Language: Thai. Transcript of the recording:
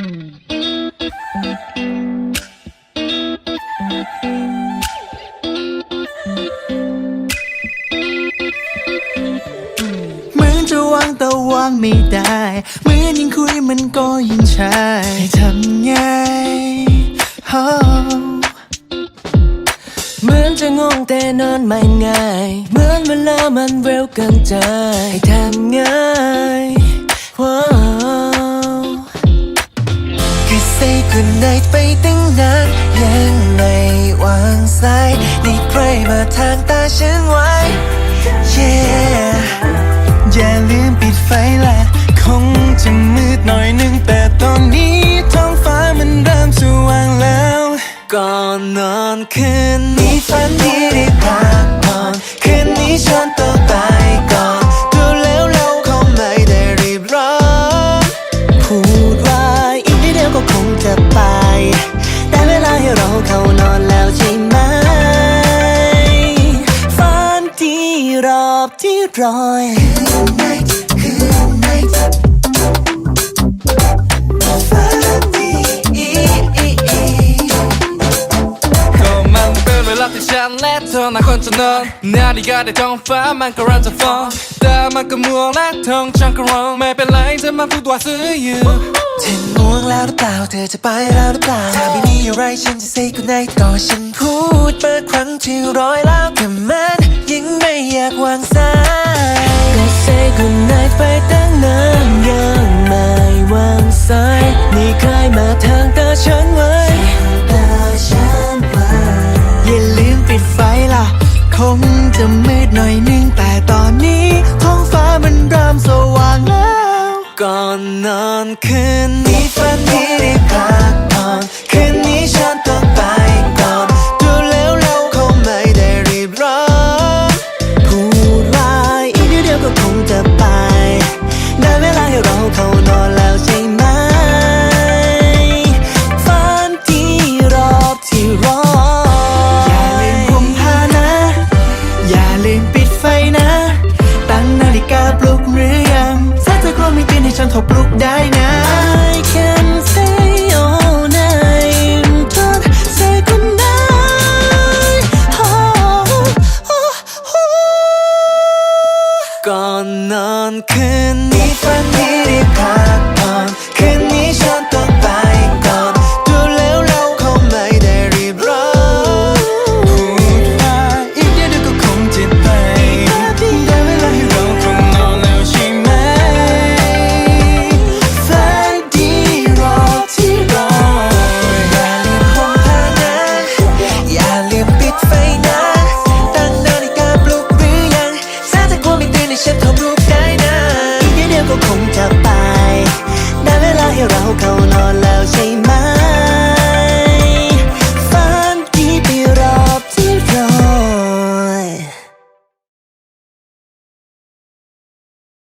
เหมือนจะวางแต่วางไม่ได้เหมือนยิ่งคุยมันก็ยิ่งใช่ให้ทำไง Oh เหมือนจะงงแต่นอนไม่ง่าย เหมือนเวลามันเร็วเกินใจให้ทำไง ซ้ายนี่ใครมาทางตาฉันไว บที่รอยก็มันเป็นเวลาที่ฉันและเธอน่าควรจะนอนนาฬิกาในท้องฟ้ามันก็เริ่มจะฟ้องแต่มันก็มัวและท้องฉันก็ร้องไม่เป็นไรเธอมาพูดว่าซื้ออยู่เธอง่วงแล้วหรือเปล่าเธอจะไปแล้วหรือเปล่าถ้าไม่มีอะไรฉันจะ say good night ก็ฉันพูดเปิดครั้งที่ร้อยแล้วแต่มันยังไม่อยากวางสาย ไปตั้งนานยังไม่วางสายนี่ใครมาทางตาฉันไว้ตาฉันไว้อย่าลืมปิดไฟล่ะ คงจะมืดหน่อยนึงแต่ตอนนี้ท้องฟ้ามันเริ่มสว่างแล้ว ก่อนนอนคืนมีนี้ฝันที่ได้พัก 넌 큰이 반일이 바